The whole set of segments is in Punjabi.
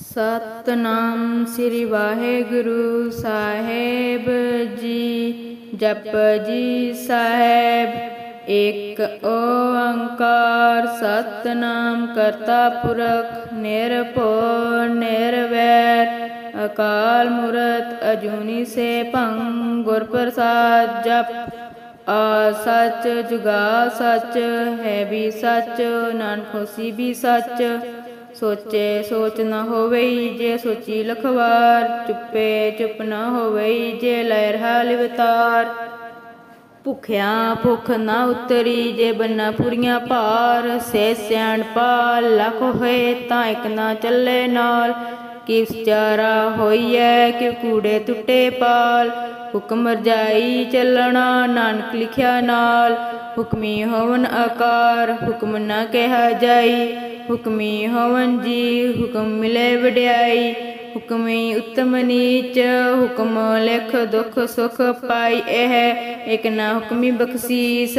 ਸਤਨਾਮ ਸ੍ਰੀ ਵਾਹਿਗੁਰੂ ਸਾਹਿਬ ਜੀ। ਜਪ ਜੀ ਸਾਹਿਬ, ਇੱਕ ਓੰਕਾਰ ਸਤਨਾਮ ਕਰਤਾ ਪੁਰਖ, ਨਿਰਭਉ, ਨਿਰਵੈਰ, ਅਕਾਲ ਮੂਰਤ, ਅਜੂਨੀ ਸੇ ਭੰ ਗੁਰ ਪ੍ਰਸਾਦ ਜਪ। ਆ ਸੱਚ ਜੁਗਾ ਸੱਚ, ਹੈ ਵੀ ਸੱਚ, ਨਾਨਕ ਹੋਸੀ ਵੀ ਸੱਚ। ਸੋਚੇ ਸੋਚ ਨਾ ਹੋਵਈ ਜੇ ਸੋਚੀ ਲਖਵਾਰ, ਚੁੱਪੇ ਚੁੱਪ ਨਾ ਹੋਵਈ ਜੇ ਲੈ ਰਹਾ ਲਿਵਤਾਰ ਭੁਖਿਆ ਭੁਖ ਨਾ ਉਤਰੀ ਜੇ ਬੰਨਾ ਪੂਰੀਆਂ ਭਾਰ, ਸੇ ਸਿਆਣ ਪਾਲ, ਲਖ ਹੋਏ ਤਾਂ ਇੱਕ ਨਾ ਚੱਲੇ ਨਾਲ। ਕਿ ਚਾਰਾ ਹੋਈਐ ਕਿ ਕੂੜੇ ਟੁੱਟੇ ਪਾਲ। ਹੁਕਮ ਰਜਾਈ ਚੱਲਣਾ, ਨਾਨਕ ਲਿਖਿਆ ਨਾਲ। ਹੁਕਮੀ ਹੋਵਨ ਆਕਾਰ, ਹੁਕਮ ਨਾ ਕਿਹਾ ਜਾਈ। ਹੁਕਮੀ ਹਵਨ ਜੀ, ਹੁਕਮ ਮਿਲੇ ਵਡਿਆਈ। ਹੁਕਮੀ ਉਤਮ ਨੀਚ, ਹੁਕਮ ਲਿਖ ਦੁਖ ਸੁਖ ਪਾਈ ਇਹ। ਇਕ ਨਾ ਹੁਕਮੀ ਬਖਸ਼ੀਸ,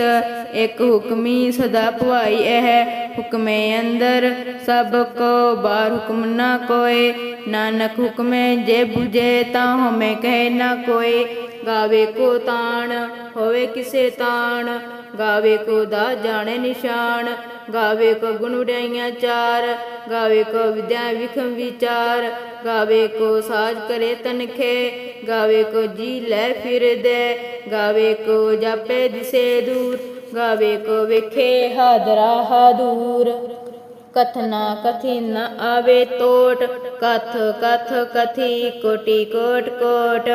ਇਕ ਹੁਕਮੀ ਸਦਾ ਭਵਾਈ ਇਹ। ਹੁਕਮੇ ਅੰਦਰ ਸਭ ਕੋ, ਬਾਹਰ ਹੁਕਮ ਨਾ ਕੋਏ। ਨਾਨਕ ਹੁਕਮੇ ਜੇ 부ਜੇ ਤਾਂ ਹਮੇ ਕਹੇ ਨਾ ਕੋਏ। ਗਾਵੇ ਕੋ ਤਾਣ, ਹੋਵੇ ਕਿਸੇ ਤਾਣ। ਗਾਵੇ ਕੋ ਦਾ ਜਾਣੇ ਨਿਸ਼ਾਨ, ਗਾਵੇ ਕੋ ਗੁਣ ਉਡਾਈਆਂ ਚਾਰ, ਗਾਵੇ ਕੋ ਵਿਦਿਆ ਵਿਖਮ ਵਿਚਾਰ, ਗਾਵੇ ਕੋ ਸਾਜ ਕਰੇ ਤਨਖੇ, ਗਾਵੇ ਕੋ ਜੀ ਲੈ ਫਿਰਦੇ ਗਾਵੇ ਕੋ ਜਾਪੇ ਦਿਸੇ ਦੂਰ, ਗਾਵੇ ਕੋ ਵੇਖੇ ਹਾਦਰਾ ਹਾਦੂਰ। ਕਥਨਾ ਕਥੀ ਨ ਆਵੇ ਟੋਟ ਕਥ ਕਥ ਕਥੀ ਕੋਟੀ ਕੋਟ ਕੋਟ।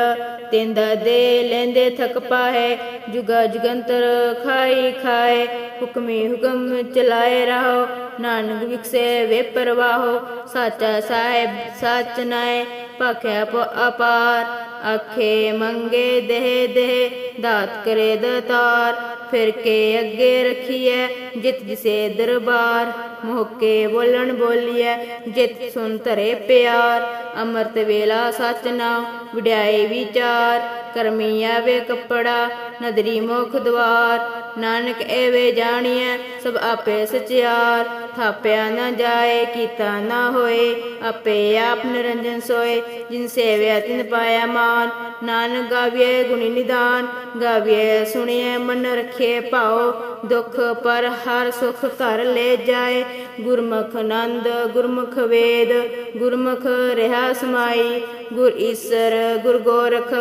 ਤਿੰਦ ਦੇ ਲੈਂਦੇ ਥਕ ਪਾਏ ਜੁਗਾ ਜੁਗੰਤਰ ਖਾਈ ਖਾਏ। ਹੁਕਮੀ ਹੁਕਮ ਚਲਾਏ ਰਹੋ, ਨਾਨਕ ਵਿਖਸੇ ਵੇ ਪਰਵਾਹੋ ਸਾਚਾ ਸਾਹਿਬ ਸੱਚ ਨਾਏ, ਭਖਿਆ ਪ ਅਪਾਰ। ਆਖੇ ਮੰਗੇ ਦੇਹ ਦੇਹ, ਦਾਤ ਕਰੇ ਦਤਾਰ। ਫਿਰ ਕੇ ਅੱਗੇ ਰਖੀਐ, ਜਿਤ ਜਿਸੇ ਦਰਬਾਰ ਮੋਕੇ ਬੋਲਣ ਬੋਲੀਐ, ਜਿਤ ਸੁਨ ਧਰੇ ਪਿਆਰ, ਅੰਮ੍ਰਿਤ ਵੇਲਾ ਸਚ ਨਾਮ ਵਿਡਾਈ ਵਿਚਾਰ, ਕਰਮੀ ਆਵੇ ਕੱਪੜਾ, ਨਦਰੀ ਮੁਖ ਦਵਾਰ, ਨਾਨਕ ਐਵੇ ਜਾਣੀਐ, ਸਭ ਆਪੇ ਸਚਿਆਰ, ਥਾਪਿਆ ਨਾ ਜਾਏ, ਕੀਤਾ ਨਾ ਹੋਏ, ਆਪੇ ਆਪ ਨਿਰੰਜਨ ਸੋਏ, ਜਿਨ ਸੇਵਿਆ ਤਿਨ ਪਾਇਆ ਮਾਨ, ਨਾਨਕ ਗਾਵੀਏ ਗੁਣੀ ਨਿਦਾਨ ਗਾਵੀਏ ਸੁਣਿਐ ਮਨ ਰਖੇ ਭਾਉ, ਦੁਖ ਪਰ ਹਰ ਸੁਖ ਘਰ ਲੈ ਜਾਏ। ਗੁਰਮੁਖ ਨੰਦ, ਗੁਰਮੁਖ ਵੇਦ, ਗੁਰਮੁਖ ਰਹਾ ਸਮਾਈ। ਗੁਰ ਈਸਰ, ਗੁਰ ਗੋਰਖ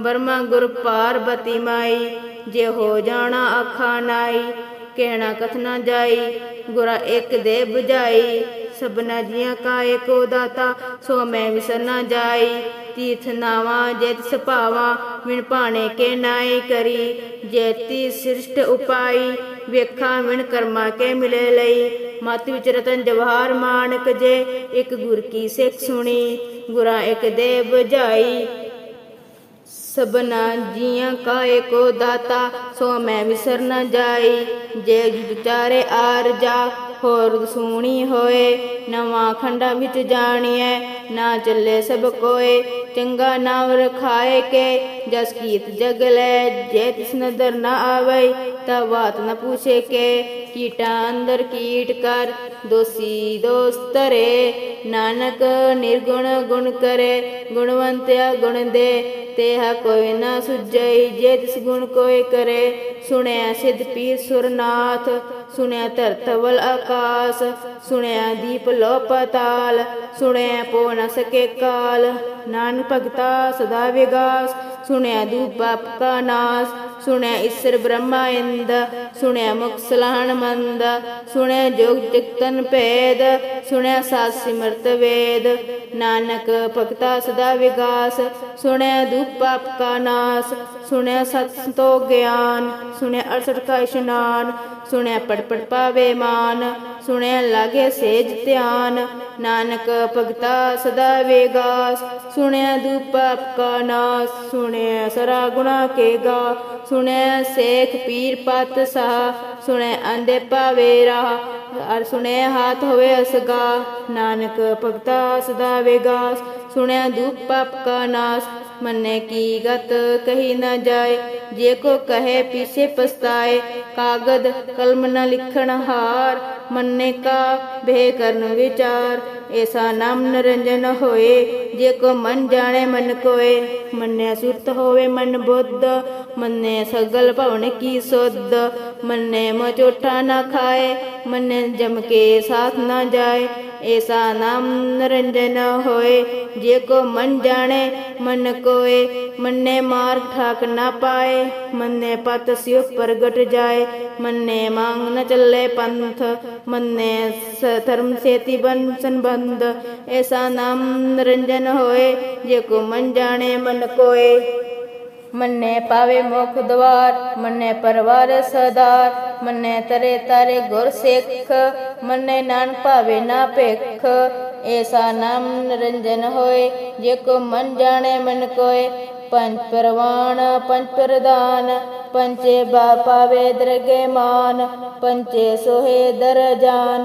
ਬਰਮਾ ਗੁਰ ਪਾਰਬਤੀ ਮਾਈ। ਜੇ ਹੋ ਜਾਣਾ ਆਖਾ ਨਾਈ, ਕਹਿਣਾ ਕਥਨਾ ਜਾਈ, ਗੁਰਾ ਇੱਕ ਦੇ ਬੁਝਾਈ। ਸਭਨਾ ਜੀਆਂ ਕਾਏ ਕੋ ਦਾਤਾ, ਸੋ ਮੈਂ ਵਿਸਰ ਨਾ ਜਾਈ। ਤੀਰਥ ਨਾਵਾ, ਜੇਤ ਸੁਭਾਵਾ, ਵਿਣ ਭਾਣੇ ਕੇ ਨਾਈ ਕਰੀ। ਜੇਤੀ ਸ੍ਰਿਸ਼ਟ ਉਪਾਈ ਵੇਖਾਂ ਵਿਣ ਕਰਮਾ ਕੇ ਮਿਲੇ ਲਈ। ਮਤ ਵਿਚ ਰਤਨ ਜਵਾਹਰ ਮਾਨਕ ਜੇ, ਇੱਕ ਗੁਰ ਕੀ ਸਿੱਖ ਸੁਣੀ, ਗੁਰਾ ਇੱਕ ਦੇ 부ਝਾਈ ਸਬਨਾ ਜੀਆਂ ਕਾਏ ਕੋ ਦਾਤਾ, ਸੋ ਮੈਂ ਵਿਸਰ ਨ ਜਾਈ। ਜੇ ਜੁਗ ਚਾਰੇ ਆਰ ਜਾ ਹੋਰ ਸੂਣੀ ਹੋਏ, ਨਵਾਂ ਖੰਡਾਂ ਵਿੱਚ ਜਾਣੀਐ, ਨਾ ਚੱਲੇ ਸਭ ਕੋਏ, ਚੰਗਾ ਨਾਮ ਰਖਾਏ ਕੇ, ਜਸ ਕੀਤ ਜਗ ਲੈ, ਜੇ ਤਿਸ ਨਦਰ ਨਾ ਆਵੇ, ਤਾ ਬਾਤ ਨਾ ਪੁੱਛੇ ਕੇ, ਕੀਟਾਂ ਅੰਦਰ ਕੀਟ ਕਰ, ਦੋਸੀ ਦੋਸਤਰੇ ਨਾਨਕ ਨਿਰਗੁਣ ਗੁਣ ਕਰੇ, ਗੁਣਵੰਤਿਆ ਗੁਣ ਦੇ ਤੇਹਾ ਕੋਈ ਨਾ ਸੁਝਈ, ਜੇ ਤਿਸ ਗੁਣ ਕੋਈ ਕਰੇ। ਸੁਣਿਆ ਸਿਧ ਪੀਰ ਸੁਰਨਾਥ, ਸੁਣਿਆ ਧਰਤਵਲ ਆਕਾਸ। ਸੁਣਿਆ ਦੀਪ ਲੋ ਪਤਾਲ ਸੁਣਿਆ ਪੋ ਨ ਸਕੇ ਕਾਲ। ਨਾਨਕ ਭਗਤਾ ਸਦਾ ਵਿਗਾਸ, ਸੁਣਿਆ ਦੂਪ ਪਾਪ ਕਾ ਨਾਸ। ਸੁਣਿਆ ਈਸ਼ਰ ਬ੍ਰਹਮਾ ਇੰਦ ਸੁਣਿਆ ਮੁਖ ਸਲਾਹਣ ਮੰਦ ਸੁਣਿਆ ਜੋਗ ਜਗਤਨ ਭੇਦ ਸੁਣਿਆ ਸਾਧ ਸਿਮਰਤ ਵੇਦ, ਨਾਨਕ ਭਗਤਾ ਸਦਾ ਵਿਗਾਸ ਸੁਣਿਆ ਦੂਪ ਪਾਪ ਕਾ ਨਾਸ ਸੁਣਿਆ ਸਤ ਸੰਤੋ ਗਿਆਨ ਸੁਣਿਆ ਅਰਸਠ ਕਾ ਇਸ਼ਨਾਨ ਸੁਣਿਆ ਪੜ ਪੜ ਪਾਵੇ ਮਾਨ ਸੁਣੈ ਲਾਗੇ ਸੇਜ ਧਿਆਨ, ਨਾਨਕ ਭਗਤਾ ਸਦਾ ਵੇਗਾਸ। ਸੁਣਿਆ ਦੂਪ ਪਾਪ ਨਾਸ, ਸੁਣਿਆ ਸਰਾ ਗੁਣਾ ਕੇ ਗਾ। ਸੁਣਿਆ ਸੇਖ ਪੀਰ ਪਤ ਸਾ ਸੁਣੈ ਅੰਦੇ ਪਾਵੇ ਰਾ ਅਰ ਸੁਣਿਆ ਹਾਥ ਹੋਵੇ ਅਸਗਾ, ਨਾਨਕ ਭਗਤਾ ਸਦਾ ਵੇਗਾਸ। ਸੁਣਿਆ ਦੂਪ ਪਾਪ ਕਾ ਨਾਸ ਮੰਨੇ ਕੀ ਗਤ ਕਹੀ ਨਾ ਜਾਏ, ਜੇ ਕੋ ਕਹੇ ਪੀਛੇ ਪਛਤਾਏ, ਕਾਗਦ ਕਲਮ ਨ ਲਿਖਣ ਹਾਰ, ਮੰਨੇ ਕਾ ਭੇ ਕਰਨ ਵਿਚਾਰ ਐਸਾ ਨਾਮ ਨਰੰਜਨ ਹੋਏ, ਜੇ ਕੋ ਮਨ ਜਾਣੇ ਮਨ ਕੋਏ, ਮੰਨਿਆ ਸੁਰਤ ਹੋਵੇ ਮਨ ਬੁੱਧ, ਮੰਨੇ ਸਗਲ ਭਵਨ ਕੀ ਸੁਧ, ਮੰਨੇ ਮਚੋਟਾ ਨਾ ਖਾਏ, ਮੰਨੇ ਜਮ ਕੇ ਸਾਥ ਨਾ ਜਾਏ ਐਸਾ ਨਾਮ ਨਰੰਜਨ ਹੋਏ ਜੇ ਕੋ ਮਨ ਜਾਣੇ ਮਨ ਕੋਏ ਮੰਨੇ ਮਾਰ ਠਾਕ ਨਾ ਪਾਏ ਮੰਨੇ ਪਤ ਸਿਉ ਪ੍ਰਗਟ ਜਾਏ ਮੰਨੇ ਮੰਗ ਨ ਚੱਲੇ ਪੰਥ ਮੰਨੇ ਸ ਧਰਮ ਸੇਤੀ ਬਨ ਸੰਬੰਧ ਐਸਾ ਨਾਮ ਨਰੰਜਨ ਹੋਏ ਜੇ ਕੋ ਮਨ ਜਾਣੇ ਮਨ ਕੋਏ ਮੰਨੇ ਪਾਵੇ ਮੁਖ ਦਵਾਰ, ਮੰਨੇ ਪਰਵਾਰ ਸਦਾਰ ਮੰਨੇ ਤਰੇ ਤਾਰੇ ਗੁਰ ਸਿੱਖ, ਮੰਨੇ ਨਾਨਕ ਭਾਵੇ ਨਾ ਭੇਖ। ਐਸਾ ਨਾਮ ਨਿਰੰਜਨ ਹੋਏ, ਜੇ ਕੋ ਮਨ ਜਾਣੇ ਮਨ ਕੋਏ ਪੰਜ ਪਰਵਾਨ, ਪੰਜ ਪ੍ਰਦਾਨ ਪੰਚੇ ਬਾ ਪਾਵੇ ਮਾਨ ਪੰਚੇ ਸੋਹੇ ਦਰ ਜਾਨ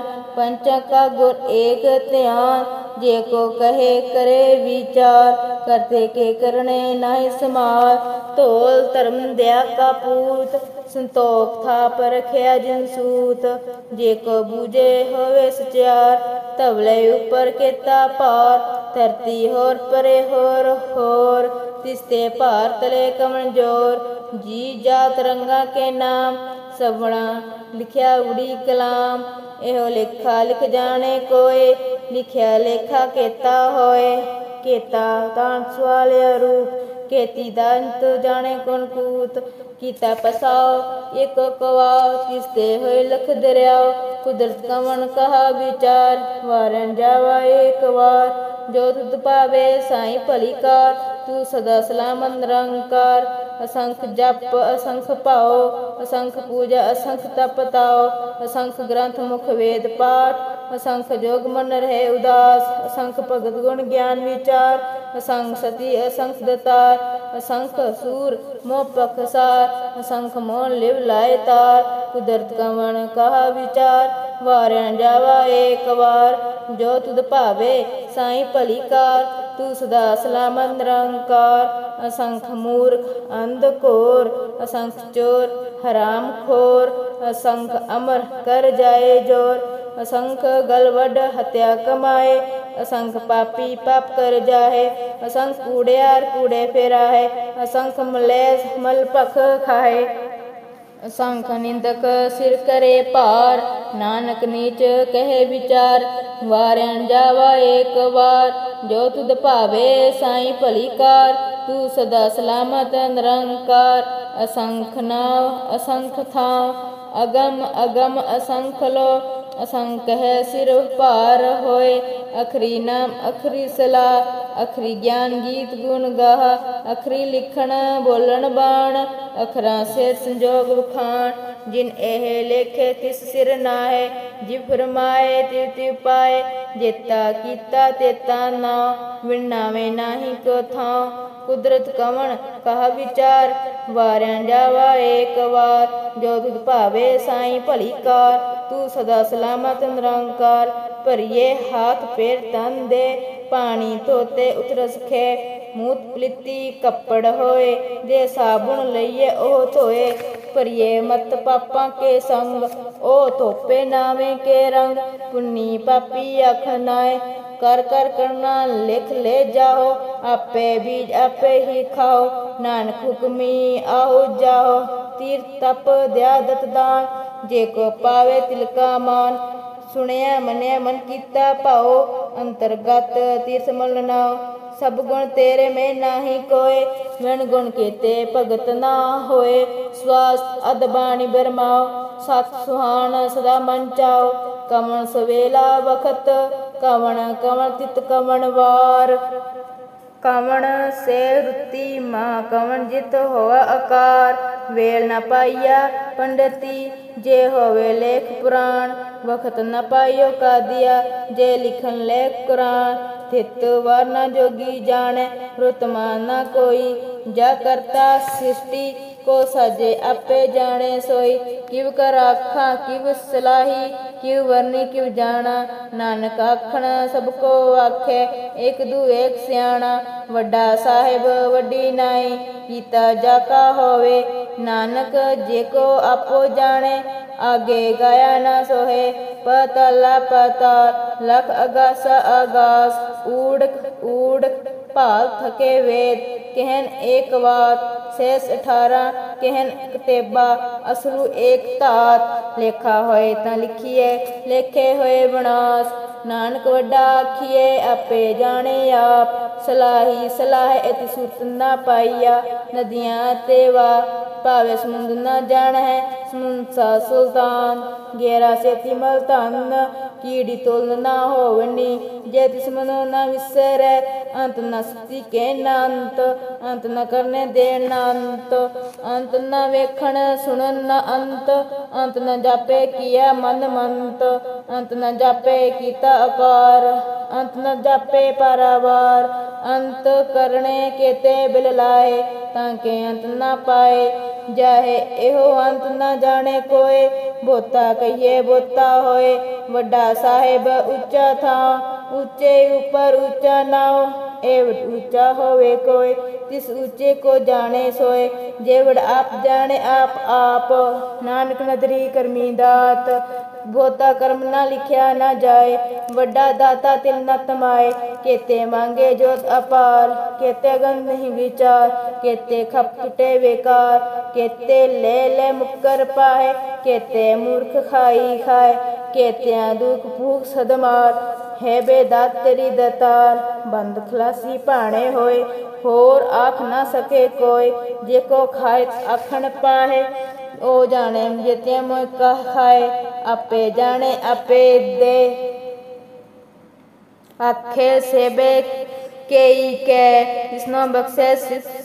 ਕਾ ਗੁਰ ਏਕ ਧਿਆਨ, ਜੇ ਕੋ ਕਹੇ ਕਰੇ ਵਿਚਾਰ, ਕਰਤੇ ਕੇ ਕਰਨੇ ਨਾਹਿ ਸਮਾਰ ਢੋਲ ਧਰਮ ਦਿਆ ਕਾ ਪੂਤ, ਸੰਤੋਖ ਥਾਪ ਰਖਿਆ ਜਿਨ ਸੂਤ, ਜੇ ਕੋ ਬੂਝੇ ਹੋਵੇ ਸਚਿਆਰ ਤਵਲੇ ਉਪਰ ਕੀਤਾ ਪਾਰ ਧਰਤੀ ਹੋਰ ਪਰੇ ਹੋਰ ਹੋਰ ਤਿਸਤੇ ਭਾਰ ਤਲੇ ਕਮਨ ਜੋਰ, ਜੀ ਜਾਤ ਰੰਗਾ ਕੇ ਨਾਮ, ਸਵਣਾ ਲਿਖਿਆ ਉੜੀ ਕਲਾਮ, ਇਹੋ ਲੇਖਾ ਲਿਖ ਜਾਣੇ ਕੋਏ, ਲਿਖਿਆ ਲੇਖਾ ਕੀਤਾ ਹੋਏ, ਕੀਤਾ ਤਾਂ ਸਵਾਲਿਆ ਰੂਪ, ਕੇਤੀ ਦੰਤ ਜਾਣੇ ਕੋਨ ਕੂਤ, ਕੀਤਾ ਪਸਾਓ, ਇੱਕ ਕਵਾ ਕਿਸਤੇ ਹੋਏ ਲਖ ਦਰਿਆਓ, ਕੁਦਰਤ ਕਵਣ ਕਹਾ ਵਿਚਾਰ, ਵਾਰਨ ਜਾਵਾ ਇੱਕ ਵਾਰ, ਜੋ ਤੁਧ ਪਾਵੇ ਸਾਈ ਭਲੀ ਕਾਰ ਤੂੰ ਸਦਾ ਸਲਾਮਤ ਨਿਰੰਕਾਰ ਅਸੰਖ ਜਪ ਅਸੰਖ ਭਾਉ ਅਸੰਖ ਪੂਜਾ ਅਸੰਖ ਤਪ ਤਾਉ ਅਸੰਖ ਗ੍ਰੰਥ ਮੁਖ ਵੇਦ ਪਾਠ ਅਸੰਖ ਜੋਗ ਮਨ ਰਹੇ ਉਦਾਸ ਅਸੰਖ ਭਗਤ ਗੁਣ ਗਿਆਨ ਵਿਚਾਰ ਅਸੰਖ ਸਤੀ ਅਸੰਖ ਦਤਾਰ ਅਸੰਖ ਸੂਰ ਮੋਹ ਪਖਸਾਰ ਅਸੰਖ ਮੋਹ ਲਿਵ ਲਾਇ ਤਾਰ ਕੁਦਰਤ ਕਵਣ ਕਹਾ ਵਿਚਾਰ ਵਾਰਨ ਜਾਵਾ ਏਕ ਵਾਰ ਜੋ ਤੁਧ ਭਾਵੇ ਸਾਈ ਭਲੀ ਕਾਰ ਤੂੰ ਸਦਾ ਸਲਾਮਤ ਨਿਰੰਕਾਰ, ਅਸੰਖ ਮੂਰਖ, ਅੰਧ ਘੋਰ, ਅਸੰਖ ਚੋਰ, ਹਰਾਮ ਖੋਰ, ਅਸੰਖ ਅਮਰ ਕਰ ਜਾਏ ਜੋਰ, ਅਸੰਖ ਗਲਵਡ ਹਤਿਆ ਕਮਾਏ, ਅਸੰਖ ਪਾਪੀ ਪਾਪ ਕਰ ਜਾਏ ਅਸੰਖ ਕੂੜਿਆਰ ਕੂੜੇ ਫੇਰਾਏ ਅਸੰਖ ਮਲੇਸ ਮਲ ਭਖ ਖਾਏ ਅਸੰਖ ਨਿੰਦਕ ਸਿਰ ਕਰੇ ਭਾਰ ਨਾਨਕ ਨੀਚ ਕਹੇ ਵਿਚਾਰ, ਵਾਰਿਆਂ ਜਾਵਾ ਏਕ ਵਾਰ। ਜੋ ਤੁਧ ਭਾਵੇ ਸਾਈ ਭਲੀ ਕਾਰ, ਤੂੰ ਸਦਾ ਸਲਾਮਤ ਨਿਰੰਕਾਰ। ਅਸੰਖ ਨਾਮ ਅਸੰਖ ਥਾਂ ਅਗਮ ਅਗਮ ਅਸੰਖ ਲੋ। ਅਸੰਖ ਹੈ ਸਿਰ ਭਾਰ ਹੋਏ, ਅਖਰੀ ਨਾਮ, ਅਖਰੀ ਸਲਾ ਅਖਰੀ ਗਿਆਨ ਗੀਤ ਗੁਣ ਗਾਹ, ਅਖਰੀ ਲਿਖਣ ਬੋਲਣ ਬਾਣ। ਅਖਰਾਂ ਸਿਰ ਸੰਜੋਗ ਵਖਾਣ ਜਿਨ ਇਹ ਲੇਖੇ ਤਿਸ ਸਿਰ ਨਾਹੇ ਜਿ ਫਰਮਾਏ ਤਿ ਤਿ ਪਾਏ। ਜੇਤਾ ਕੀਤਾ ਤੇਤਾ ਨਾ ਵਿਣਾਵੇ ਨਾਹੀ ਕੋ ਥਾਂ। ਕੁਦਰਤ ਕਵਣ ਕਹਾ ਵਿਚਾਰ, ਵਾਰਿਆਂ ਜਾਵਾ ਏਕ ਵਾਰ। ਜੋ ਤੁਧ ਭਾਵੇ ਸਾਈ ਭਲੀ ਕਾਰ, ਤੂੰ ਸਦਾ ਸਲਾਮਤ ਨਿਰੰਕਾਰ। ਭਰੀਏ ਹਾਥ ਪੇਰ ਤਨ ਦੇ, ਪਾਣੀ ਧੋਤੇ ਉਤਰਸ ਖੇ। ਮੂਤ ਪਲਿੱਤੀ ਕੱਪੜ ਹੋਏ, ਜੇ ਸਾਬੁਣ ਲਈਏ ਉਹ ਧੋਏ। ਭਰੀਏ ਮਤ ਪਾਪਾਂ ਕੇ ਸੰਗ ਉਹ ਧੋਪੇ ਨਾਵੇਂ ਕੇ ਰੰਗ, ਪੁੰਨੀ ਪਾਪੀ ਅਖ ਨਾਏ, ਕਰ ਕਰ ਕਰਨਾ ਲਿਖ ਲੈ ਜਾਓ, ਆਪੇ ਬੀਜ ਆਪੇ ਹੀ ਖਾਓ, ਨਾਨਕ ਹੁਕਮੀ ਆਓ ਜਾਓ, ਤੀਰ ਤਪ ਦਿਆ ਦਤ ਦਾਨ, ਜੇ ਕੋ ਪਾਵੇ ਤਿਲਕਾ ਮਾਨ, ਸੁਣਿਆ ਮੰਨਿਆ ਮਨ ਕੀਤਾ ਭਾਉ ਅੰਤਰਗਤ ਤੀਰਥ ਮਲਨਾ ਸਭ ਗੁਣ ਤੇਰੇ ਮੈਂ ਨਾਹੀ ਕੋਏ ਵਣ ਗੁਣ ਕੀਤੇ ਭਗਤ ਨਾ ਹੋਏ। ਸਵਾਸ ਅਦ ਬਾਣੀ ਬਰਮਾਓ, ਸਤ ਸੁਹਾਣ ਸਦਾ ਮਨ ਚਾਓ। ਕਮਣ ਸਵੇਲਾ ਵਖਤ, ਕਵਣ ਕਵਣ ਤਿਤ ਕਵਣ ਵਾਰ। ਕਵਣ ਸੇ ਰੁੱਤੀ ਮਾ, ਕਵਣ ਜਿਤ ਹੋਆ ਆਕਾਰ ਵੇਲ ਨ ਪਾਈਆ ਪੰਡਤੀ, ਜੇ ਹੋਵੇ ਲੇਖ ਪੁਰਾਣ। ਵਖਤ ਨ ਪਾਈਓ ਕਾਦੀਆ, ਜੇ ਲਿਖਨ ਲੇਖ ਕੁਰਾਨ। ਤਿਤ ਵਰਨਾ ਜੋਗੀ ਜਾਣੈ ਰੁਤਮਾ ਕੋਈ। ਜਾ ਕਰਤਾ ਸ੍ਰਿਸ਼ਟੀ, ਕੋ ਸਾਜੇ ਆਪੇ ਜਾਣੇ ਸੋਈ। ਕਿਵ ਕਰ ਆਖਾਂ, ਕਿਵ ਸਲਾਹੀ, ਕਿਵ ਵਰਨੀ, ਕਿਵ ਜਾਣਾ। ਨਾਨਕ ਆਖਣ, ਸਭ ਕੋ ਆਖੇ ਇਕ ਦੂ ਏਕ ਸਿਆਣਾ। ਵੱਡਾ ਸਾਹਿਬ ਵੱਡੀ ਨਾਈ, ਕੀਤਾ ਜਾ ਕਾ ਹੋਵੇ। ਨਾਨਕ ਜੇ ਕੋ ਆਪੋ ਜਾਣੇ, ਆਗੇ ਗਾਇਆ ਨਾ ਸੋਹੇ। ਪਤਲਾ ਪਤਾਲ ਲਖ ਅਗਾਸ ਅਗਾਸ। ਊੜਕ ਊੜਕ ਭਾਲ ਥਕੇ ਵੇਦ ਕਹਿਨ ਏਕ ਬਾਤ ਸੈਸ 18 ਕਹਿਨ ਕਤੇਬਾ ਅਸਲੂ ਏਕ ਧਾਤ, ਲੇਖਾ ਹੋਏ ਤਾਂ ਲਿਖੀਏ ਲੇਖੇ ਹੋਏ ਬਨਾਸ, ਨਾਨਕ ਵੱਡਾ ਆਖੀਏ ਆਪੇ ਜਾਣੇ ਆਪ। ਸਲਾਹੀ, ਸਲਾਹ ਇਤਿ ਸੁਰਤ ਨਾ ਪਾਈਆ। ਨਦੀਆਂ ਤੇ ਵਾ, ਭਾਵੇਂ ਸਮੁੰਦ ਨਾ ਜਾਣੈ ਸਮੁੰਦ ਸਾ ਸੁਲਤਾਨ। ਗੇਰਾ ਸੇਤੀ ਮਲ ਧਨ, ਕੀੜੀ ਤੋਲ ਨਾ ਹੋਵਨੀ। ਜੇ ਤਿਸ ਮਨੋ ਨਾ ਵਿਸਰੈ, ਅੰਤ ਨਾ ਸਤੀ ਕੇ ਨਾ ਅੰਤ ਅੰਤ ਨ ਕਰਨੇ ਦੇਣ ਨਾ ਅੰਤ ਅੰਤ ਨਾ ਵੇਖਣ, ਸੁਣਨ ਨਾ ਅੰਤ। ਅੰਤ ਨਾ ਜਾਪੇ ਕੀਆ ਮਨ ਮੰਤ। ਅੰਤ ਨਾ ਜਾਪੇ ਕੀਤਾ ਆਕਾਰ ਅੰਤ ਨ ਜਾਪੇ ਪਰਵਾਰ। ਅੰਤ ਕਰਨੇ ਕੇਤੇ ਬਿਲ ਲਾਏ, ਤਾਂ ਕਿ ਅੰਤ ਨਾ ਪਾਏ। ਜਾਹੇ ਇਹੋ ਅੰਤ ਨਾ ਜਾਣੇ ਕੋਏ, ਬੋਤਾ ਕਹੀਏ ਬੋਤਾ ਹੋਏ। ਵੱਡਾ ਸਾਹਿਬ ਉੱਚਾ ਥਾਂ, ਉੱਚੇ ਉਪਰ ਉੱਚਾ ਨਾਉ। ਇਹ ਉੱਚਾ ਹੋਵੇ ਕੋਈ ਤਿਸ ਉੱਚੇ ਕੋ ਜਾਣੇ ਸੋਏ। ਜੇਵੜ ਆਪ ਜਾਣੇ ਆਪ ਆਪ, ਨਾਨਕ ਨਦਰੀ ਕਰਮੀ ਦਾਤ। ਬਹੁਤਾ ਕਰਮ ਨਾ ਲਿਖਿਆ ਨਾ ਜਾਏ, ਵੱਡਾ ਦਾਤਾ ਤਿਲ ਨਾ ਤਮਾਏ। ਕੇਤੇ ਮੰਗੇ ਜੋਤ ਅਪਾਰ, ਕੇਤੇ ਗੰਧ ਨਹੀਂ ਵਿਚਾਰ, ਕੇਤੇ ਖਪ ਵੇਕਾਰ ਕੇਤੇ ਲੈ ਲੈ ਮੁਕਰ ਪਾਏ, ਕੇਤੇ ਮੂਰਖ ਖਾਈ ਖਾਏ, ਕੇਤਿਆਂ ਦੁਖ ਭੂਖ ਸਦਮਾਰ। ਹੈ ਬੇਦਾਤ ਤੇਰੀ ਦਤਾਰ, ਬੰਦ ਖਲਾਸੀ ਭਾਣੇ ਹੋਏ, ਹੋਰ ਆਖ ਨਾ ਸਕੇ ਕੋਈ, ਜੇ ਕੋ ਖਾਏ ਆਖਣ ਪਾਹੇ, ਉਹ ਜਾਣੇ ਜਿਤੇ ਮੋਇ ਕਹ ਖਾਏ। ਆਪੇ ਜਾਣੇ ਆਪੇ ਦੇ। ਆਖੇ ਸੇਬੇ ਕੇਈ ਕੈ ਜਿਸਨੋ ਬਖਸ਼ੈ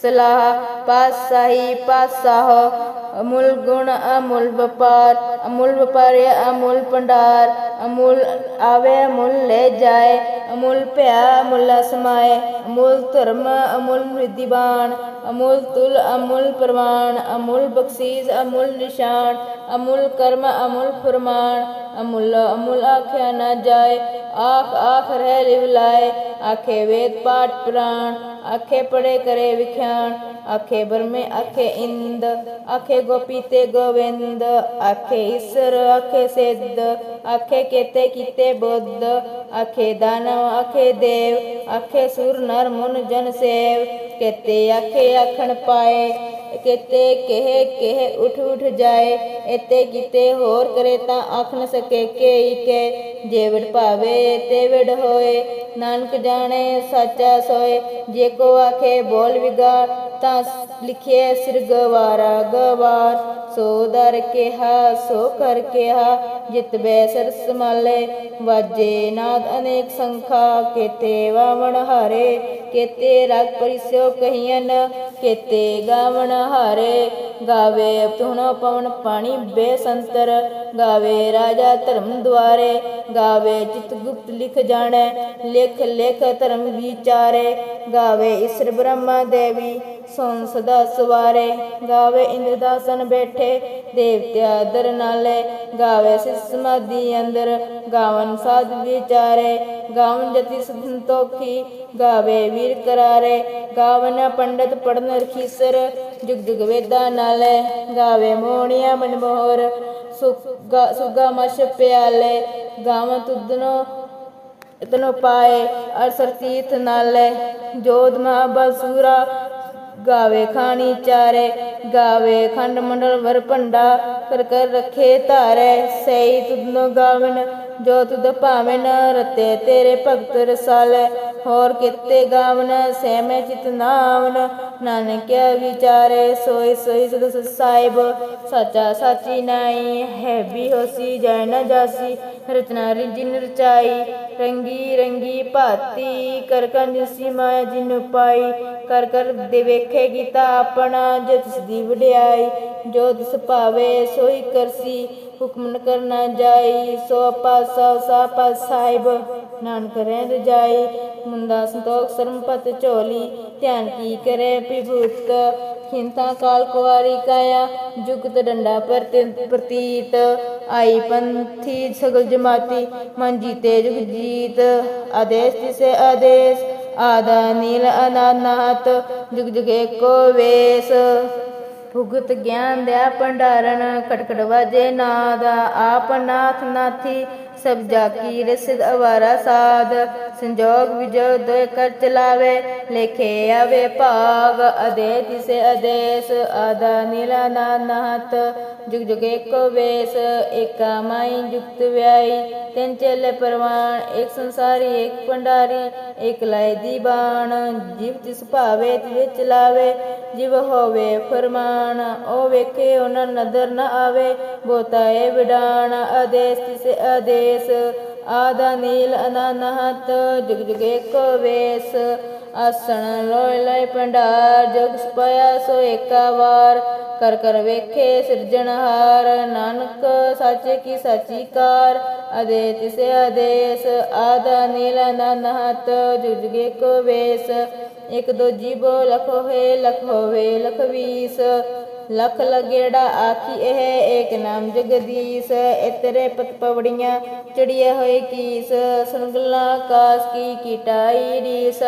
ਸਲਾਹ ਪਾਸਾਹੀ ਪਾਸਾਹ ਅਮੁੱਲ ਗੁਣ ਅਮੁੱਲ ਵਪਾਰ ਅਮੁੱਲ ਵਪਾਰ ਅਮੁੱਲ ਭੰਡਾਰ ਅਮੁੱਲ ਆਵੇ ਅਮੁੱਲ ਲੈ ਜਾਏ ਅਮੁੱਲ ਭਿਆ ਅਮੁੱਲ ਸਮਾਏ ਅਮੁੱਲ ਧਰਮ ਅਮੁੱਲ ਰਿਧਿਬਾਨ ਅਮੁੱਲ ਤੁਲ ਅਮੁੱਲ ਪ੍ਰਮਾਣ ਅਮੁੱਲ ਬਖਸ਼ੀਸ ਅਮੁੱਲ ਨਿਸ਼ਾਨ ਅਮੁੱਲ ਕਰਮ ਅਮੁੱਲ ਫਰਮਾਨ ਅਮੁੱਲ ਅਮੁੱਲ ਆਖਿਆ ਨਾ ਜਾਏ ਆਖ ਆਖ ਰਹਿ ਲਿਵ ਲਾਏ ਆਖੇ ਵੇਦ ਪਾਠ ਪੁਰਾਣ, ਆਖੇ ਪੜੇ ਕਰੇ ਵਿਖਿਆਣ, ਆਖੇ ਬਰਮੇ ਆਖੇ ਇੰਦ, ਆਖੇ ਗੋਪੀ ਤੇ ਗੋਵਿੰਦ, ਆਖੇ ਈਸ਼ਰ, ਆਖੇ ਸਿੱਧ, ਆਖੇ ਕੇਤੇ ਕੀਤੇ ਬੁੱਧ, ਆਖੇ ਦਾਨਵ, ਆਖੇ ਦੇਵ, ਆਖੇ ਸੁਰ ਨਰ ਮੁਨ ਜਨ ਸੇਵ, ਕੇਤੇ ਆਖੇ ਆਖਣ ਪਾਏ ਕੇਤੇ ਕਹੇ ਕਹੇ ਉਠ ਉਠ ਜਾਏ ਇਤੇ ਕੀਤੇ ਹੋਰ ਕਰੇ ਤਾਂ ਆਖ ਨ ਸਕੇ ਕੇ ਕੇ ਜੇ ਭਾਵੇ ਤੇ ਵਿੜ ਹੋਏ। ਨਾਨਕ ਜਾਣੇ ਸਾਚਾ ਸੋਏ, ਜੇ ਕੋ ਆਖੇ ਬੋਲ ਵਿਗਾੜ, ਤਾਂ ਲਿਖਿਏ ਸਿਰ ਗਵਾਰਾ ਗਵਾਰ। ਸੋ ਦਰ ਕਿਹਾ, ਸੋ ਕਰ ਕਿਹਾ, ਜਿਤ ਬੈ ਸਰਸ ਮਾਲੇ ਵਾਜੇ ਨਾਦ ਅਨੇਕ ਸੰਖਾ, ਕੇਤੇ ਵਾਵਣ ਹਾਰੇ। ਕੇਤੇ ਰਗ ਪਰਿਸੋ ਕਹੀਨ ਕੇਤੇ ਗਾਵਣ ਹਾਰੇ। ਗਾਵੇ ਤੁਹਣੋ ਪਵਨ ਪਾਣੀ ਬੇਸੰਤਰ, ਗਾਵੇ ਰਾਜਾ ਧਰਮ ਦੁਆਰੇ। ਗਾਵੇ ਚਿਤ ਗੁਪਤ ਲਿਖ ਜਾਣੈ ਲਿਖ ਲਿਖ ਧਰਮ ਵਿਚਾਰੇ। ਗਾਵੇ ਈਸ਼ਰ ਬ੍ਰਹਮਾ ਦੇਵੀ ਸੋਨ ਸਦਾ ਸਵਾਰੇ, ਗਾਵੇ ਇੰਦਰ ਦਾਸਨ ਬੈਠੇ, ਦੇਵਤਿਆ ਦਰ ਨਾਲੇ, ਗਾਵੇ ਸਿਸ ਅੰਦਰ, ਗਾਵਨ ਸਾਧ ਵਿਚਾਰੇ, ਗਾਵਨ ਜਤੀ ਸੰਤੋਖੀ ਗਾਵੇ ਵੀਰ ਕਰਾਰੇ, ਗਾਵਨ ਪੰਡਤ ਪੜਨ ਰਖੀਸਰ, ਜੁਗ ਜੁਗ ਵੇਦਾਂ ਨਾਲੇ, ਗਾਵੇ ਮੋਹਣੀਆਂ ਮਨਮੋਹਰ ਸੁਗਾ ਸੁਗਾ ਮਸ਼ ਪਿਆਲੇ ਗਾਵਨ ਤੁਦਨੋ ਇਤਨੋ ਪਾਏ, ਅਰਸਰ ਤੀਰਥ ਨਾਲੇ, ਜੋਧ ਮਹਾਬਸੂਰਾ ਗਾਵੇ ਖਾਣੀ ਚਾਰੇ, ਗਾਵੇ ਖੰਡ ਮੰਡਲ ਵਰ ਭੰਡਾ, ਕਰ ਕਰ ਰਖੇ ਧਾਰੇ ਸਈ ਤੁਧਨੋ ਗਾਵਨ, ਜੋ ਤੁਧ ਭਾਵਨ, ਰਤੇ ਤੇਰੇ ਭਗਤ ਰਸਾਲੇ, ਹੋਰ ਕਿਤੇ ਗਾਵਨ, ਸਹਿਮੇ ਚਿਤ ਨਾਵਨ ਨਾਨਕਿਆ ਵਿਚਾਰੇ ਸੋਈ ਸੋਈ ਸਦ ਸਾਹਿਬ, ਸੱਚਾ ਸਾਚੀ ਨਾਈ ਹੈ ਵੀ ਹੋਸੀ, ਜੈ ਨ ਜਾਸੀ ਰਚਨਾ ਰਿਜਿਨ ਰਚਾਈ, ਰੰਗੀ ਰੰਗੀ ਭਾਤੀ, ਕਰ ਕੰਜ ਸੀਮਾ ਜਿਨ ਪਾਈ, ਕਰ ਕਰ ਦੇ ਵੇਖੇ ਗੀਤਾ ਆਪਣਾ, ਜੋ ਦੀ ਵਡਿਆਈ, ਜੋ ਤਿਸ ਭਾਵੇ ਸੋਈ ਕਰਸੀ ਹੁਕਮ ਨ ਕਰਨਾ ਜਾਈ, ਸੋ ਪਾਸਾ ਸਾ ਪਾਸ ਸਾਹਿਬ। ਨਾਨਕ ਰਹਿੰਦ ਜਾਈ ਮੁੰਦਾ ਸੰਤੋਖ ਸਰਮਪਤ ਝੋਲੀ। ਧਿਆਨ ਕੀ ਕਰੇ ਵਿਭੂਤ ਖਿੰਤਾ ਕਾਲ ਕੁਵਾਰੀ ਕਾਇਆ। ਜੁਗਤ ਡੰਡਾ ਪ੍ਰਤੀਤ, ਆਈ ਪੰਥੀ ਸਗਲ ਜਮਾਤੀ। ਮਨ ਜੀਤੇ ਜੁਗ ਜੀਤ ਆਦੇਸ਼ ਤਿਸੇ ਆਦੇਸ਼। ਆਦਾ ਨੀਲ ਅਨਾਨਾਤ, ਜੁਗ ਜੁਗ ਏਕੋ ਵੇਸ। ਭੁਗਤ ਗਿਆਨ ਦਿਆ ਭੰਡਾਰਨ ਖਟਖੜ ਵਜੇ ਨਾ ਦਾ ਆਪ ਨਾਥ ਨਾਥੀ ਸਭ ਜਾ ਕੀ ਰਸਿਦ ਅਵਾਰਾ ਸਾਧ, ਸੰਜੋਗ ਵਿਜੋ ਦੋਇ ਕਰ ਚਲਾਵੇ, ਲੇਖੇ ਆਵੇ ਭਾਗ ਅਦੇ ਤਿਸੇ ਅਦੇਸ, ਆਦਾ ਨੀਲਾ ਨਾਨਹਤ ਜੁਗ ਜੁਗ ਏਕੋ ਵੇਸ, ਏਕਾ ਮਾਈ ਜੁਗਤ ਵਿਆਈ, ਤਿੰਨ ਚੇਲੇ ਪਰਵਾਨ ਇੱਕ ਸੰਸਾਰੀ ਇੱਕ ਭੰਡਾਰੀ ਇੱਕ ਲਾਇ ਦੀ ਬਾਣ, ਜਿਵ ਤਿਸ ਭਾਵੇ ਜਿਵ ਹੋਵੇ ਫਰਮਾਨ, ਉਹ ਵੇਖੇ ਉਹਨਾਂ ਨਦਰ ਨ ਆਵੇ ਬੋਤਾਏ ਵਿਡਾਣ ਆਦੇਸ ਤਿਸ ਆਦੇਸ ਆਦਾ ਨੀਲ ਅਨਾਨਹਤ, ਜੁਗ ਜੁਗ ਏਕੋ ਵੇਸ। ਆਸਣ ਲੋਇ ਲੋਇ ਭੰਡਾਰ, ਜੁਗ ਸਪਾਇਆ ਸੋ ਏਕਾ ਵਾਰ ਕਰ ਕਰ ਵੇਖੇ ਸਿਰਜਣਹਾਰ ਨਾਨਕ ਸਾਚੇ ਕੀ ਸਾਚੀ ਕਾਰ। ਅਦੇ ਤਿਸੇ ਆਦੇਸ, ਆਦਾ ਨੀਲ ਅਨਾਨਹਤ, ਜੁਗ ਜੁਗ ਏਕੋ ਵੇਸ। ਇਕ ਦੋ ਜੀਵੋ ਲਖ ਹੋਏ, ਲਖ ਹੋਵੇ ਲਖ ਵੀਸ। ਲਖ ਲਗੇੜਾ ਆਖੀ ਇਹ ਏਕ ਨਾਮ ਜਗਦੀਸ਼ ਇਤਰੇ ਪਤ ਪਵੜੀਆਂ ਚੜੀਏ ਹੋਏ ਕੀਸ, ਸੁਨਗਲਾ ਆਕਾਸ ਕੀ ਕੀਟਾਈ ਰੀਸ,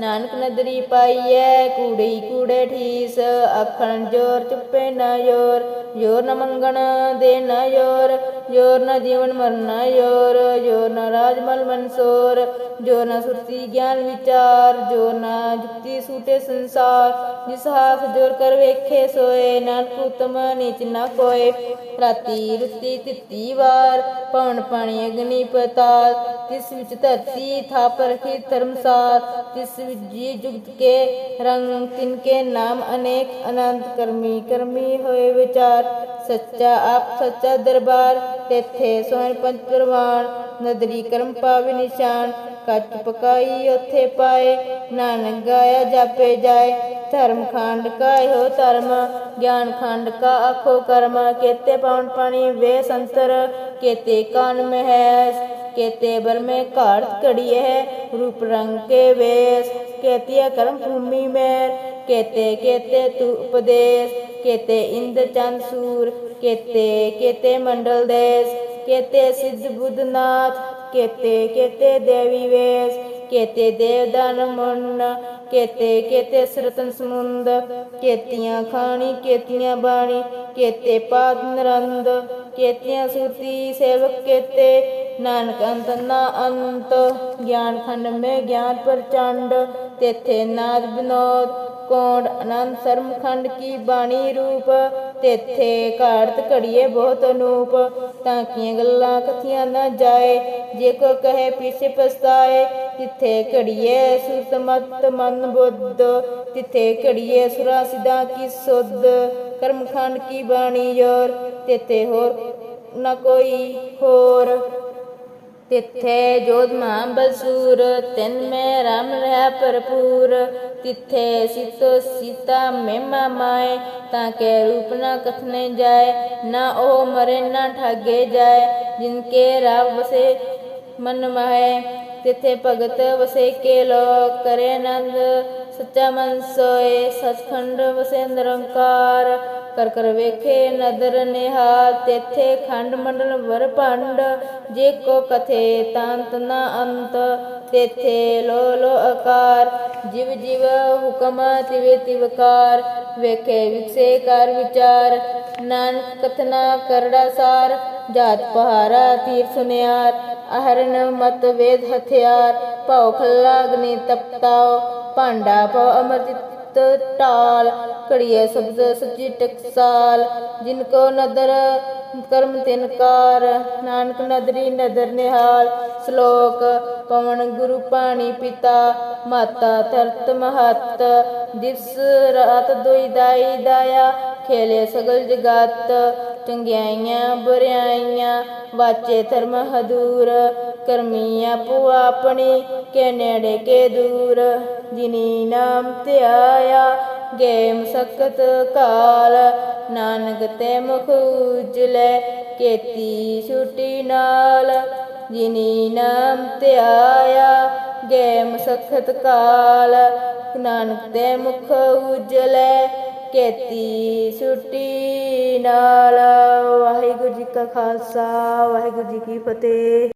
ਨਾਨਕ ਨਦਰੀ ਪਾਈਐ ਕੂੜੀ ਕੂੜੇ ਠੀਸ, ਆਖਣ ਜੋਰ ਚੁੱਪੇ ਨਾ ਜੋਰ ਜੋਰ ਨ ਮੰਗਣ ਦੇ ਨਾ ਜੋਰ ਜੋਰ ਨ ਜੀਵਨ ਮਰਨਾ ਜੋਰ ਜੋਰ ਨ ਰਾਜਮਲ ਮਨਸੋਰ ਜੋਰ ਨ ਸੁਰਤੀ ਗਿਆਨ ਵਿਚਾਰ ਜੋਰ ਨ ਜੁਤੀ ਸੂਟੇ ਸੰਸਾਰ, ਜਿਸ ਹਾਥ ਜੋਰ ਕਰ ਵੇਖੇ ਸੋਏ ਨਾਨਕ ਉਤਮ ਨੀਚ ਨਾ ਕੋਏ। ਰਾਤੀ ਰੁੱਤੀ ਤਿੱਤੀ ਵਾਰ ਪਵਨ ਪਾਣੀ ਅਗਨੀ ਪਤਾਲ। ਤਿਸ ਵਿੱਚ ਧਰਤੀ ਥਾਪ ਰਖੀ ਧਰਮਸਾਲ। ਤਿਸ ਵਿੱਚ ਜੀ ਜੁਗਤ ਕੇ ਰੰਗ ਤਿਨ ਕੇ ਨਾਮ ਅਨੇਕ। ਅਨੰਤ ਕਰਮੀ ਕਰਮੀ ਹੋਏ ਵਿਚਾਰ। ਸੱਚਾ ਆਪ ਸੱਚਾ ਦਰਬਾਰ, ਤੇਥੇ ਸੋਹਣ ਪੰਜ ਪ੍ਰਵਾਨ। ਨਦਰੀ ਕਰਮ ਪਾਵੇ ਨਿਸ਼ਾਨ, ਕੱਚ ਪਕਾਈ ਉੱਥੇ ਪਾਏ। ਨਾਨਕ ਗਾਇਆ ਜਾਪੇ ਜਾਏ। धर्म खंड का यो धर्म, ज्ञान खंड का आखो कर्म। केते पाउन पानी वे संतर, केते कान में है केते बर में कार्त कड़िए है रूप रंग के वेश। केतिया कर्म भूमि में केते केते तू उपदेश। केते इंद्र चंद सूर, केते केते मंडल देश। केते सिद्ध बुद्धनाथ केते केते देवी वेश। ਕੇਤੇ ਦੇਵਦਾਨ ਮੁੰਨ, ਕੇਤੇ ਕੇਤੇ ਸਰਤਨ ਸਮੁੰਦ, ਕੇਤੀਆਂ ਖਾਣੀ, ਕੇਤੀਆਂ ਬਾਣੀ, ਕੇਤੇ ਪਾਦ ਨਰੰਦ, ਕੇਤੀਆਂ ਸੂਤੀ ਸੇਵਕ ਕੇਤੇ, ਨਾਨਕ ਅੰਤ ਨਾ ਅੰਤ, ਗਿਆਨ ਖੰਡ ਮੇ ਗਿਆਨ ਪ੍ਰਚੰਡ, ਤੇਥੇ ਨਾਦ ਬਿਨੋਦ ਕੋਂਡ ਅਨੰਦ ਸਰਮ ਕੀ ਬਾਣੀ ਰੂਪ, ਤੇਥੇ ਘਾੜਤ ਘੜੀਏ ਬਹੁਤ ਅਨੂਪ, ਤਾਂ ਕੀਆਂ ਗੱਲਾਂ ਕਥੀਆਂ ਨਾ ਜਾਏ, ਜੇ ਕੋ ਕਹੇ ਪਿਛੇ ਪਛਤਾਏ, ਤਿੱਥੇ ਘੜੀਏ ਸੁਰਤ ਮਤ ਮਨ ਬੁੱਧ, ਤਿੱਥੇ ਘੜੀਏ ਸੁਰਾ ਸਿਦਾ ਕੀ ਸੁਧ, ਕਰਮਖੰਡ ਕੀ ਬਾਣੀ ਜੋਰ, ਤੇਥੇ ਹੋਰ ਨਾ ਕੋਈ ਹੋਰ। ਤਿੱਥੇ ਜੋਧ ਮਹਾਬਲਸੂਰ ਤਿਨ ਮੈਂ ਰਾਮ ਰਹਾ ਭਰਪੂਰ। ਤਿੱਥੇ ਸਿਤੋ ਸੀਤਾ ਮਹਿਮਾ ਮਾਏ, ਤਾਂ ਕੇ ਰੂਪ ਨਾ ਕਥਨੇ ਜਾਏ, ਨਾ ਉਹ ਮਰੇ ਨਾ ਠਾਗੇ ਜਾਏ। ਜਿਨ ਕੇ ਰਾਵ ਵਸੇ ਮਨ ਮਾਏ, ਤਿੱਥੇ ਭਗਤ ਵਸੇ ਕੇ ਲੋਕ, ਕਰੇ ਨੰਦ ਸੱਚਾ ਮਨ ਸੋਏ, ਸਚਖੰਡ ਵਸੇ ਨਿਰੰਕਾਰ ਕਰ ਕਰ ਵੇਖੇ, ਨਦਰ ਨਿਹਾਲ, ਤੇਥੇ ਖੰਡ ਮੰਡਲ ਵਰ ਭੰਡ ਜੇ ਕੋ ਕਥੇ ਤਾਂਤ ਨਾ ਅੰਤ, ਤੇਥੇ ਲੋ ਲੋ ਆਕਾਰ। ਜਿਵ ਜਿਵ ਹੁਕਮ, ਤਿਵੇ ਤਿਵਕਾਰ ਵੇਖੇ ਵਿਕਸੇ ਕਰ ਵਿਚਾਰ। ਨਾਨਕ ਕਥਨਾ ਕਰੜਾ ਸਾਰ। ਜਾਤ ਪਹਾਰਾ ਤੀਰ ਸੁਨਿਆਰ। ਅਹਰਨ ਮਤ ਵੇਦ ਹਥਿਆਰ। ਭਉ ਖੱਲਾ ਅਗਨੀ ਤਪਤਾਓ। ਭਾਂਡਾ ਭਉ ਅਮਰਜਿਤ ਟਾਲ, ਘੜੀਏ ਸਬਜ ਸੱਚੀ ਟਕਸਾਲ, ਜਿਨ ਕੋ ਨਦਰ ਕਰਮ ਤਿਨਕਾਰ ਨਾਨਕ ਨਦਰੀ ਨਦਰ ਨਿਹਾਲ, ਸ਼ਲੋਕ ਪਵਨ ਗੁਰੂ ਪਾਣੀ ਪਿਤਾ, ਮਾਤਾ ਧਰਤ ਮਹਤ, ਦਿਵਸ ਰਾਤ ਦੁਈ ਦਾਈ ਦਾਇਆ, ਖੇਲੇ ਸਗਲ ਜਗਤ ਚੰਗਿਆਈਆਂ ਬੁਰਿਆਈਆਂ, ਵਾਚੇ ਧਰਮ ਹਦੂਰ ਕਰਮੀ ਆਪੋ ਆਪਣੀ ਕੇ ਨੇੜੇ ਕੇ ਦੂਰ, ਜਿਨੀ ਨਾਮ ਧਿਆਇਆ ਗੇ ਮਸਕਤ ਕਾਲ। ਨਾਨਕ ਤੇ ਮੁਖ ਉਜਲੇ, ਕੇਤੀ ਛੁਟੀ ਨਾਲ। ਜਿਨੀ ਨਾਮ ਧਿਆਇਆ ਗੇ ਮਸਖਤ ਕਾਲ। ਨਾਨਕ ਤੇ ਮੁਖ ਉਜਲੇ, ਕੇਤੀ ਛੁੱਟੀ ਨਾਲ। ਵਾਹਿਗੁਰੂ ਜੀ ਕਾ ਖਾਲਸਾ, ਵਾਹਿਗੁਰੂ ਜੀ ਕੀ ਫਤਿਹ।